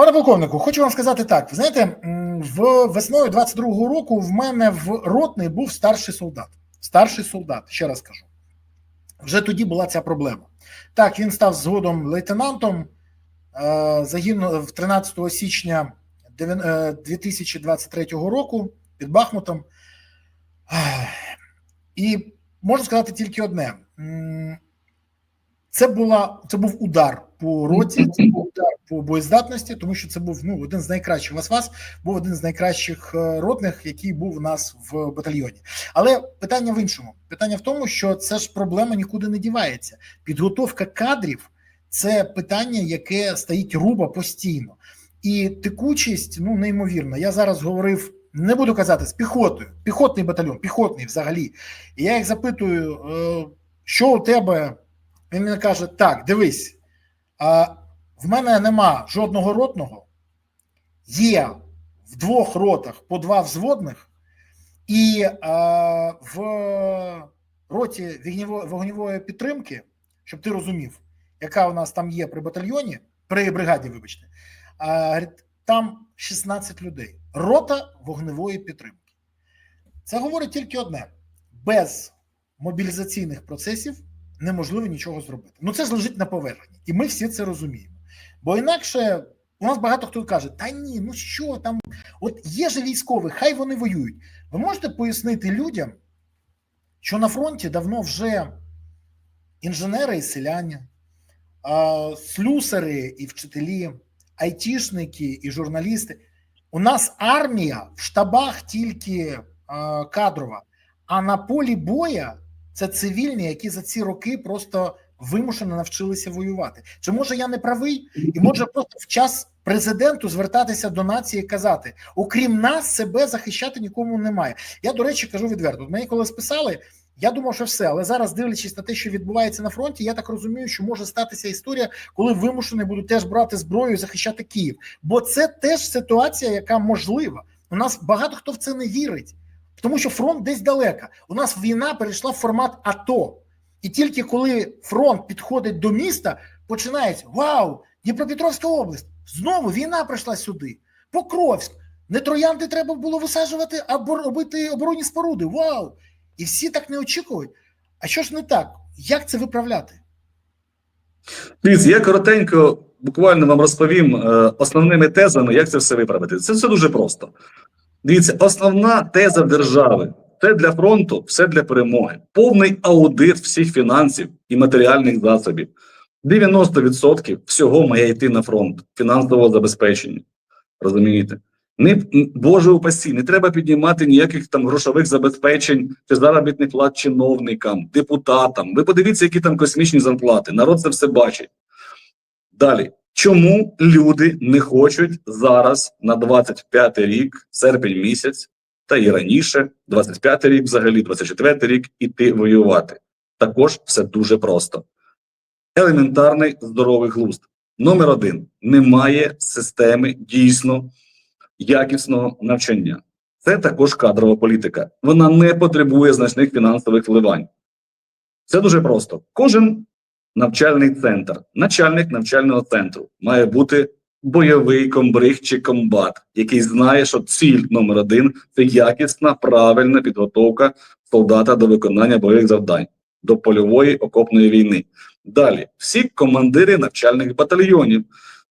Пане полковнику, хочу вам сказати так. Ви знаєте, в весною 22-го року в мене в ротний був старший солдат. Старший солдат, ще раз кажу. Вже тоді була ця проблема. Так, він став згодом лейтенантом. е, Загинув 13 січня е, 2023 року під Бахмутом. І можу сказати тільки одне: це була це був удар по роті, це був удар по боєздатності, тому що це був ну один з найкращих. У вас вас був один з найкращих е, ротних, який був у нас в батальйоні. Але питання в іншому: питання в тому, що це ж проблема нікуди не дівається. Підготовка кадрів це питання, яке стоїть руба постійно, і текучість ну неймовірна. Я зараз говорив. Не буду казати з піхотою, піхотний батальйон, піхотний взагалі. І я їх запитую, е, що у тебе? Він мені каже: так, дивись, а в мене нема жодного ротного, є в двох ротах по два взводних, і а, в роті вогневої підтримки, щоб ти розумів, яка у нас там є при батальйоні, при бригаді, вибачте, а, там 16 людей. Рота вогневої підтримки. Це говорить тільки одне: без мобілізаційних процесів неможливо нічого зробити. Ну це ж лежить на поверхні, і ми всі це розуміємо. Бо інакше у нас багато хто каже: та ні, ну що там, от є же військові, хай вони воюють. Ви можете пояснити людям, що на фронті давно вже інженери і селяні, слюсари і вчителі, айтішники і журналісти. У нас армія в штабах тільки кадрова, а на полі боя це цивільні, які за ці роки просто вимушено навчилися воювати. Чи може я не правий? І може просто в час президенту звертатися до нації і казати: окрім нас, себе захищати нікому немає. Я, до речі, кажу відверто. Мені коли списали, я думав, що все, але зараз, дивлячись на те, що відбувається на фронті, я так розумію, що може статися історія, коли вимушений буду теж брати зброю і захищати Київ. Бо це теж ситуація, яка можлива. У нас багато хто в це не вірить, тому що фронт десь далеко. У нас війна перейшла в формат АТО. І тільки коли фронт підходить до міста, починається Вау! Дніпропетровська область! Знову війна прийшла сюди. Покровськ. Не троянди треба було висаджувати, а робити оборонні споруди. Вау! І всі так не очікують. А що ж не так? Як це виправляти? Дивіться, я коротенько буквально вам розповім е, основними тезами, як це все виправити. Це все дуже просто. Дивіться, основна теза держави це для фронту, все для перемоги. Повний аудит всіх фінансів і матеріальних засобів. 90% всього має йти на фронт фінансового забезпечення. Розумієте? Не, Боже упасі, не треба піднімати ніяких там грошових забезпечень чи заробітних плат чиновникам, депутатам. Ви подивіться, які там космічні зарплати. Народ це все бачить. Далі. Чому люди не хочуть зараз на 25 рік, серпень місяць, та і раніше, 25 рік, взагалі, 24 рік, іти воювати? Також все дуже просто. Елементарний здоровий глузд. Номер один: немає системи дійсно якісного навчання. Це також кадрова політика. Вона не потребує значних фінансових вливань. Це дуже просто. Кожен навчальний центр, начальник навчального центру. Має бути бойовий комбриг чи комбат, який знає, що ціль номер один це якісна, правильна підготовка солдата до виконання бойових завдань, до польової окопної війни. Далі, всі командири навчальних батальйонів.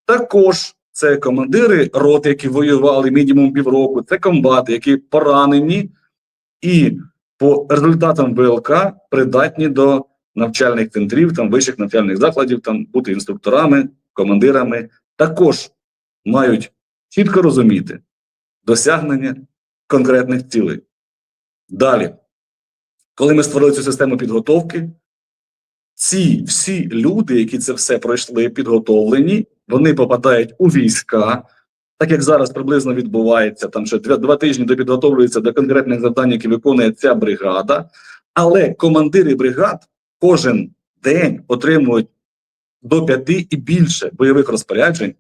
Також це командири рот, які воювали мінімум півроку, це комбати, які поранені і по результатам ВЛК придатні до навчальних центрів, там вищих навчальних закладів, там бути інструкторами, командирами, також мають чітко розуміти досягнення конкретних цілей. Далі, коли ми створили цю систему підготовки, ці всі люди, які це все пройшли, підготовлені, вони попадають у війська, так як зараз приблизно відбувається, там що два, два тижні допідготовлюються до конкретних завдань, які виконує ця бригада. Але командири бригад кожен день отримують до п'яти і більше бойових розпоряджень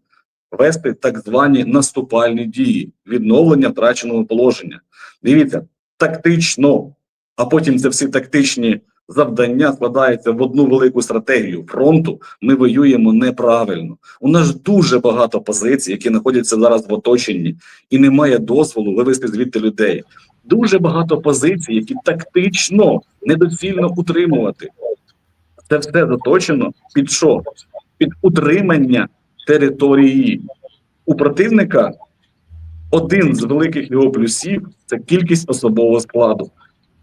вести так звані наступальні дії, відновлення втраченого положення. Дивіться, тактично, а потім це всі тактичні завдання складається в одну велику стратегію фронту, ми воюємо неправильно. У нас дуже багато позицій, які знаходяться зараз в оточенні, і немає дозволу вивести звідти людей. Дуже багато позицій, які тактично недоцільно утримувати. Це все заточено під що? Під утримання території. У противника один з великих його плюсів це кількість особового складу.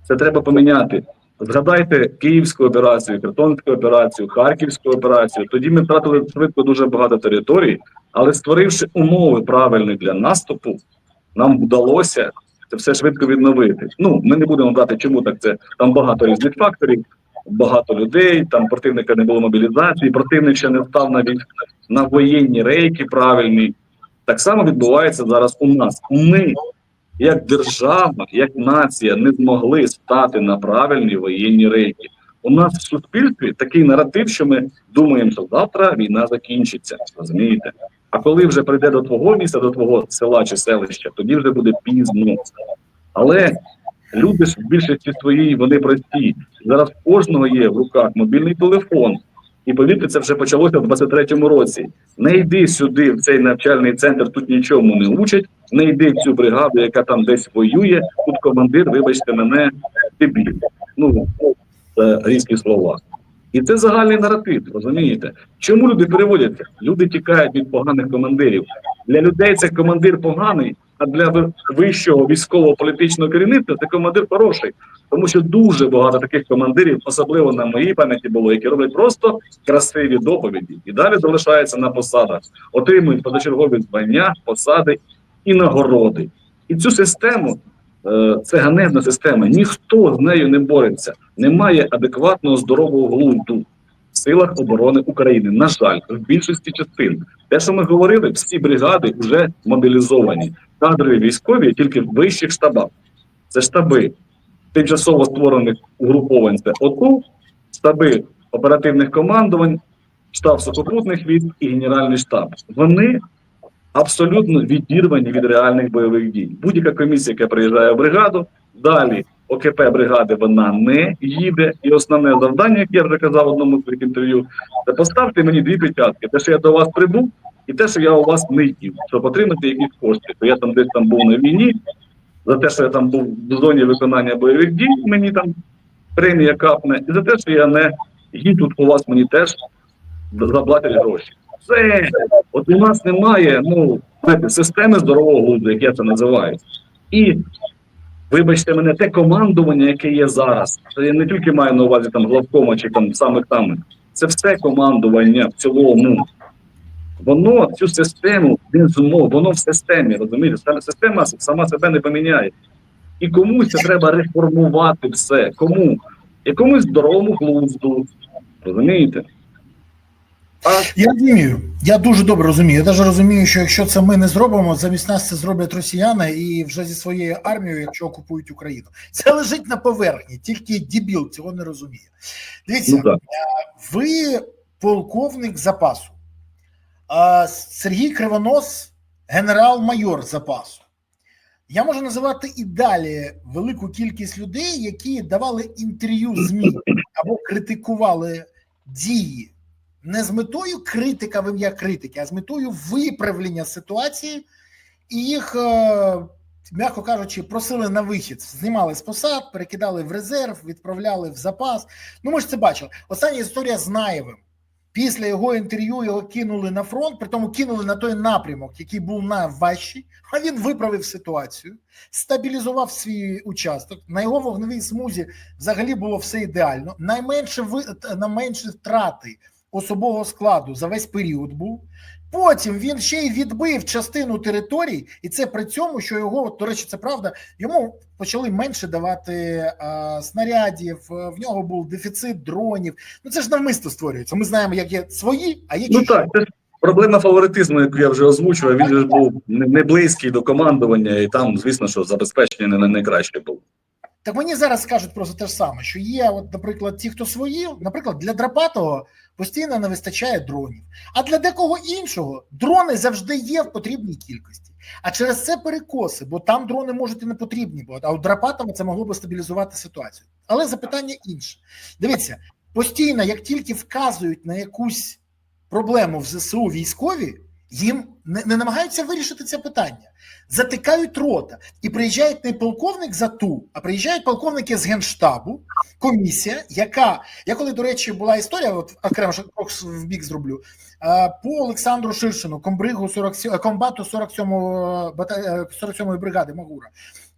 Це треба поміняти. Згадайте Київську операцію, Херсонську операцію, Харківську операцію. Тоді ми втратили швидко дуже багато територій, але створивши умови правильні для наступу, нам вдалося це все швидко відновити. Ну, ми не будемо брати, чому так це. Там багато різних факторів, багато людей, там противника не було мобілізації, противник ще не став навіть на воєнні рейки правильні. Так само відбувається зараз у нас. Ми, як держава, як нація, не змогли стати на правильні воєнні рейки. У нас в суспільстві такий наратив, що ми думаємо, що завтра війна закінчиться. Розумієте? А коли вже прийде до твого міста, до твого села чи селища, тоді вже буде пізно. Але люди в більшості своїй вони прості. Зараз в кожного є в руках мобільний телефон. І повірте, це вже почалося в 23-му році. Не йди сюди, в цей навчальний центр, тут нічому не учать. Не йди в цю бригаду, яка там десь воює. Тут командир, вибачте мене, дебіль. Ну це різкі слова. І це загальний наратив, розумієте? Чому люди переводяться? Люди тікають від поганих командирів. Для людей це командир поганий, а для вищого військово-політичного керівництва це командир хороший. Тому що дуже багато таких командирів, особливо на моїй пам'яті було, які роблять просто красиві доповіді і далі залишаються на посадах, отримують позачергові звання, посади і нагороди. І цю систему е, це ганебна система. Ніхто з нею не бореться. Немає адекватного здорового глузду в силах оборони України. На жаль, в більшості частин. Те, що ми говорили, всі бригади вже мобілізовані. Кадрові військові тільки в вищих штабах. Це штаби тимчасово створених угруповань. Це ОТУ, штаби оперативних командувань, штаб сухопутних військ і генеральний штаб. Вони абсолютно відірвані від реальних бойових дій. Будь-яка комісія, яка приїжджає в бригаду, далі ОКП бригади вона не їде. І основне завдання, як я вже казав в одному з своїх інтерв'ю, це поставте мені дві печатки. Те, що я до вас прибув, і те, що я у вас не їв, щоб отримати якісь кошти. То я там десь там був на війні. За те, що я там був в зоні виконання бойових дій, мені там премія капне, і за те, що я не їй тут у вас мені теж заплатять гроші. Все, от у нас немає ну, знаєте, системи здорового глузду, як я це називаю. І вибачте мене, те командування, яке є зараз, я не тільки маю на увазі там главкома чи там самих там, це все командування в цілому. Воно цю систему не змог, воно в системі, розумієте? Система сама себе не поміняє. І комусь це треба реформувати все. Кому? Якомусь здоровому глузду. Розумієте? Я розумію. Я дуже добре розумію. Я навіть розумію, що якщо це ми не зробимо, замість нас це зроблять росіяни і вже зі своєю армією, якщо окупують Україну. Це лежить на поверхні, тільки дібіл цього не розуміє. Дивіться, ну ви полковник запасу, а Сергій Кривонос генерал-майор запасу. Я можу називати і далі велику кількість людей, які давали інтерв'ю ЗМІ або критикували дії не з метою критика в ім'я критики, а з метою виправлення ситуації, і їх, е, м'яко кажучи, просили на вихід, знімали з посад, перекидали в резерв, відправляли в запас. Ну, ми ж це бачили. Остання історія з Наєвим. Після його інтерв'ю його кинули на фронт, при тому кинули на той напрямок, який був найважчий, а він виправив ситуацію, стабілізував свій участок. На його вогневій смузі взагалі було все ідеально. Найменше ви найменше втрати особового складу за весь період був. Потім він ще й відбив частину територій, і це при цьому, що його, до речі, це правда, йому почали менше давати а, снарядів, е, в нього був дефіцит дронів. Ну це ж навмисно створюється. Ми знаємо, як є свої, а є Ну так, це проблема фаворитизму, яку я вже озвучував. Він же був не близький до командування, і там, звісно, що забезпечення не найкраще було. Так мені зараз скажуть просто те ж саме, що є, от, наприклад, ті, хто свої, наприклад, для Драпатого постійно не вистачає дронів. А для декого іншого дрони завжди є в потрібній кількості. А через це перекоси, бо там дрони можуть і не потрібні бути. А у Драпатова це могло би стабілізувати ситуацію. Але запитання інше. Дивіться, постійно, як тільки вказують на якусь проблему в ЗСУ військові, їм не, не намагаються вирішити це питання. Затикають рота і приїжджають не полковник за ту, а приїжджають полковники з генштабу, комісія, яка я коли, до речі, була історія, от окремо в бік зроблю. По Олександру Ширшину, комбригу 47, комбату 47-го бата- е, 47-ї бригади Магура.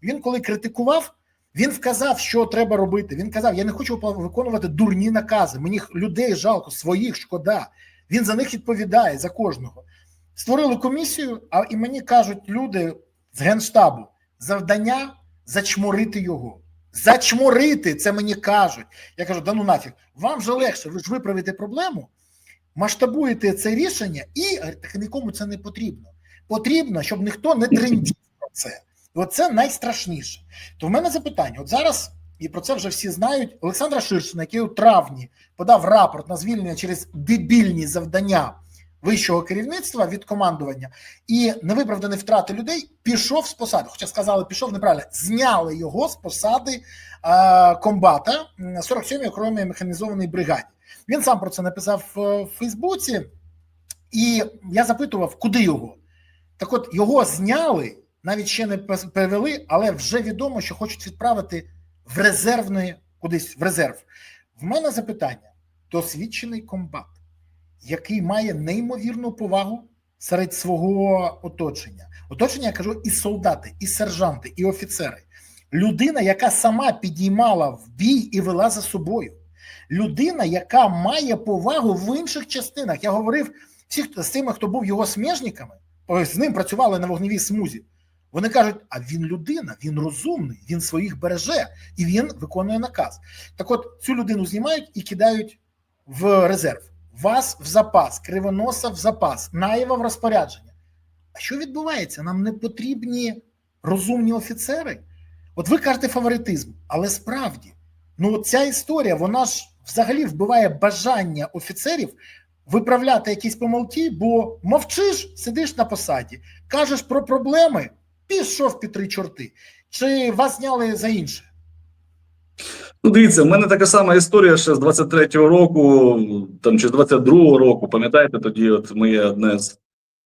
Він коли критикував, він вказав, що треба робити. Він казав: Я не хочу виконувати дурні накази. Мені людей жалко, своїх шкода. Він за них відповідає за кожного. Створили комісію, а і мені кажуть люди з генштабу завдання зачморити його. Зачморити це мені кажуть. Я кажу: да ну нафіг, вам же легше, ви ж виправите проблему, масштабуєте це рішення, і так нікому це не потрібно. Потрібно, щоб ніхто не трендів про це. Оце найстрашніше. То в мене запитання: от зараз, і про це вже всі знають, Олександра Ширшина, який у травні подав рапорт на звільнення через дебільні завдання вищого керівництва від командування і невиправдані втрати людей, пішов з посади. Хоча сказали, пішов неправильно, зняли його з посади е, комбата 47-ї окремої механізованої бригаді. Він сам про це написав е, в Фейсбуці, і я запитував, куди його. Так от його зняли, навіть ще не перевели, але вже відомо, що хочуть відправити в резервний кудись в резерв. В мене запитання: досвідчений комбат, який має неймовірну повагу серед свого оточення. Оточення, я кажу, і солдати, і сержанти, і офіцери. Людина, яка сама підіймала в бій і вела за собою. Людина, яка має повагу в інших частинах. Я говорив всіх з тими, хто був його смежниками, з ним працювали на вогневій смузі. Вони кажуть: а він людина, він розумний, він своїх береже і він виконує наказ. Так от цю людину знімають і кидають в резерв. Вас в запас, кривоноса в запас, наєва в розпорядження. А що відбувається? Нам не потрібні розумні офіцери. От ви кажете фаворитизм, але справді, ну ця історія, вона ж взагалі вбиває бажання офіцерів виправляти якісь помилки, бо мовчиш, сидиш на посаді, кажеш про проблеми, пішов під три чорти. Чи вас зняли за інше? Ну, дивіться, в мене така сама історія ще з 23-го року, там чи з 22-го року. Пам'ятаєте, тоді от моє одне з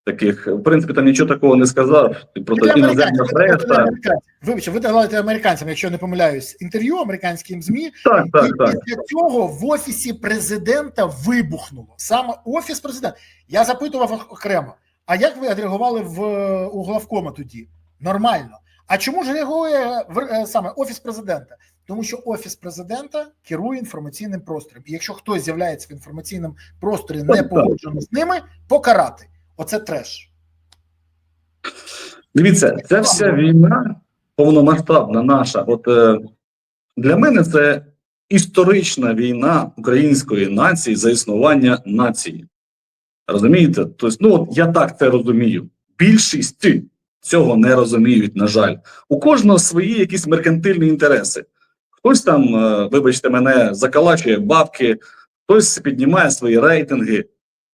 таких, в принципі, там нічого такого не сказав. Про Ви такі іноземна преса. Вибачте, ви давали американцям, якщо я не помиляюсь, інтерв'ю американським ЗМІ, Так, так, і так. після цього в офісі президента вибухнуло. Саме офіс президента. Я запитував окремо: а як ви реагували в у главкома тоді? Нормально. А чому ж реагує е, саме офіс президента? Тому що офіс президента керує інформаційним простором. І якщо хтось з'являється в інформаційному просторі не погоджено з ними, покарати. Оце треш. Дивіться, ця вся війна повномасштабна наша. От е, для мене це історична війна української нації за існування нації. Розумієте? Тобто, ну от я так це розумію. Більшість цього не розуміють, на жаль. У кожного свої якісь меркантильні інтереси. Хтось там, е, вибачте мене, закалачує бабки, хтось піднімає свої рейтинги.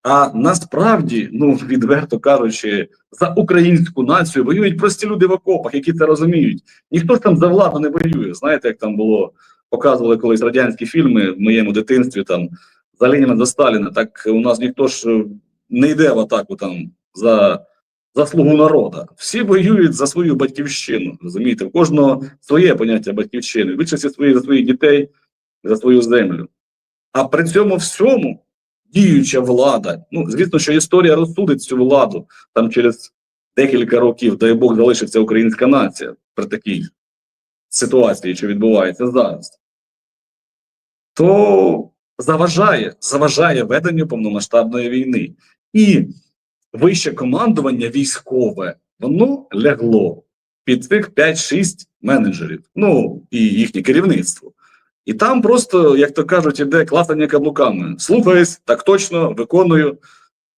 А насправді, ну відверто кажучи, за українську націю воюють прості люди в окопах, які це розуміють. Ніхто ж там за владу не воює. Знаєте, як там було, показували колись радянські фільми в моєму дитинстві, там за Леніна, за Сталіна. Так у нас ніхто ж е, не йде в атаку там за заслугу народу. Всі воюють за свою батьківщину. Розумієте, у кожного своє поняття батьківщини. Більшості свої за своїх дітей, за свою землю. А при цьому всьому діюча влада. Ну, звісно, що історія розсудить цю владу там через декілька років, дай Бог, залишиться українська нація при такій ситуації, що відбувається зараз. То заважає, заважає веденню повномасштабної війни. І вище командування військове, воно лягло під цих 5-6 менеджерів, ну і їхнє керівництво. І там просто, як то кажуть, іде класання каблуками. Слухаюсь, так точно, виконую.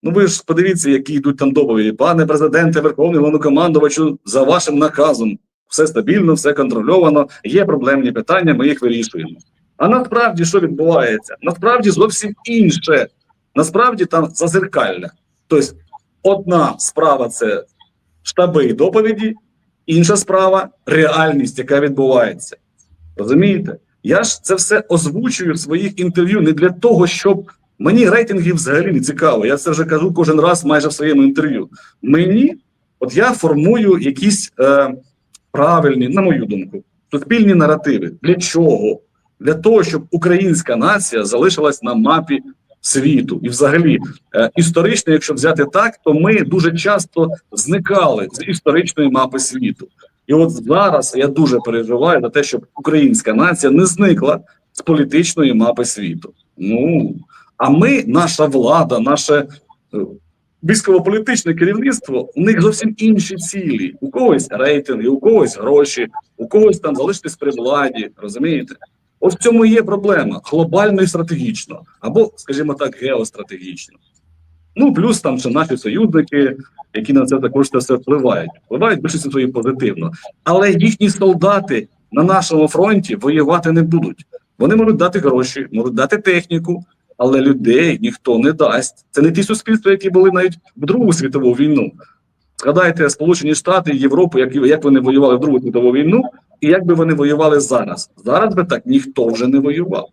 Ну ви ж подивіться, які йдуть там доповіді. Пане президенте, Верховний головнокомандувачу, за вашим наказом. все стабільно, все контрольовано, є проблемні питання, ми їх вирішуємо. А насправді що відбувається? Насправді зовсім інше. Насправді там зазеркальне. Тобто, одна справа це штаби і доповіді, інша справа реальність, яка відбувається. Розумієте? Я ж це все озвучую в своїх інтерв'ю не для того, щоб мені рейтинги взагалі не цікаво. Я це вже кажу кожен раз майже в своєму інтерв'ю. Мені, от я формую якісь е, правильні, на мою думку, суспільні наративи. Для чого? Для того, щоб українська нація залишилась на мапі світу. І, взагалі, е, історично, якщо взяти так, то ми дуже часто зникали з історичної мапи світу. І от зараз я дуже переживаю за те, щоб українська нація не зникла з політичної мапи світу. Ну а ми, наша влада, наше е, військово-політичне керівництво, у них зовсім інші цілі. У когось рейтинги, у когось гроші, у когось там залишитись при владі. Розумієте? От в цьому і є проблема глобально і стратегічно, або, скажімо так, геостратегічно. Ну, плюс там ще наші союзники, які на це також це все впливають. Впливають більшість свої позитивно. Але їхні солдати на нашому фронті воювати не будуть. Вони можуть дати гроші, можуть дати техніку, але людей ніхто не дасть. Це не ті суспільства, які були навіть в Другу світову війну. Згадайте Сполучені Штати, Європу, як, як вони воювали в Другу світову війну, і як би вони воювали зараз. Зараз би так ніхто вже не воював.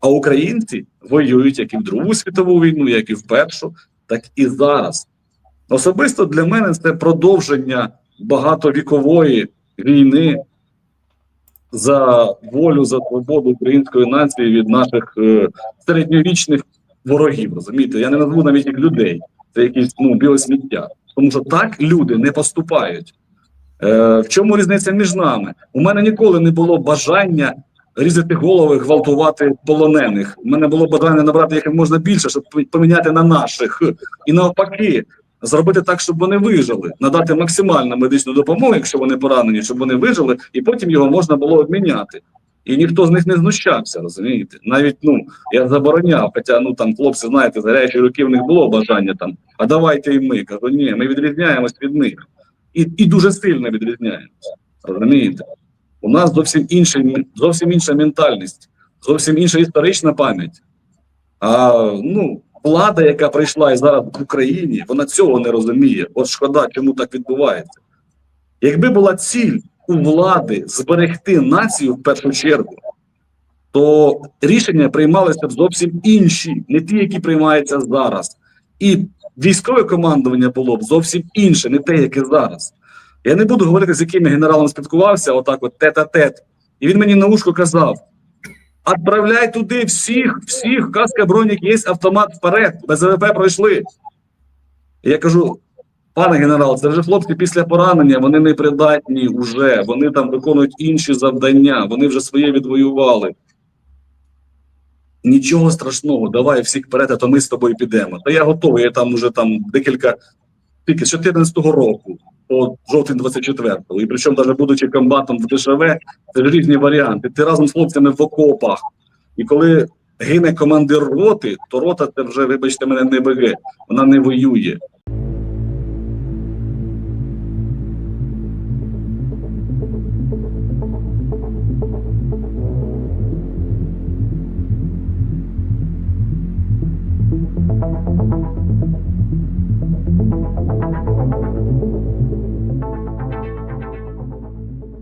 А українці воюють як і в Другу світову війну, як і в Першу, так і зараз. Особисто для мене це продовження багатовікової війни за волю, за свободу української нації від наших е, середньовічних ворогів. Розумієте, я не назву навіть їх людей, це якісь ну, біле сміття. Тому що так люди не поступають. Е, в чому різниця між нами? У мене ніколи не було бажання різати голови, гвалтувати полонених. У мене було бажання набрати як можна більше, щоб поміняти на наших. І навпаки, зробити так, щоб вони вижили, надати максимальну медичну допомогу, якщо вони поранені, щоб вони вижили, і потім його можна було обміняти. І ніхто з них не знущався, розумієте? Навіть ну я забороняв, хоча ну там хлопці, знаєте, з гарячої руки в них було бажання там, а давайте і ми. Кажу, ні, ми відрізняємось від них. І і дуже сильно відрізняємося. Розумієте? У нас зовсім інший, зовсім інша ментальність, зовсім інша історична пам'ять. А ну, влада, яка прийшла і зараз в Україні, вона цього не розуміє. От шкода, чому так відбувається. Якби була ціль у влади зберегти націю в першу чергу, то рішення приймалися б зовсім інші, не ті, які приймаються зараз. І військове командування було б зовсім інше, не те, яке зараз. Я не буду говорити, з яким я генералом спілкувався, отак, от тет-а-тет. І він мені на ушко казав: Отправляй туди всіх, всіх, каска бронік, є автомат вперед, без ВВП пройшли. Я кажу: пане генерал, це вже хлопці після поранення, вони не придатні вже, вони там виконують інші завдання, вони вже своє відвоювали. Нічого страшного, давай всіх вперед, а то ми з тобою підемо. Та я готовий, я там уже там декілька, тільки з 14-го року по жовтень 24-го. І причому, навіть будучи комбатом в ДШВ, це різні варіанти. Ти разом з хлопцями в окопах. І коли гине командир роти, то рота це вже, вибачте мене, не БГ, вона не воює.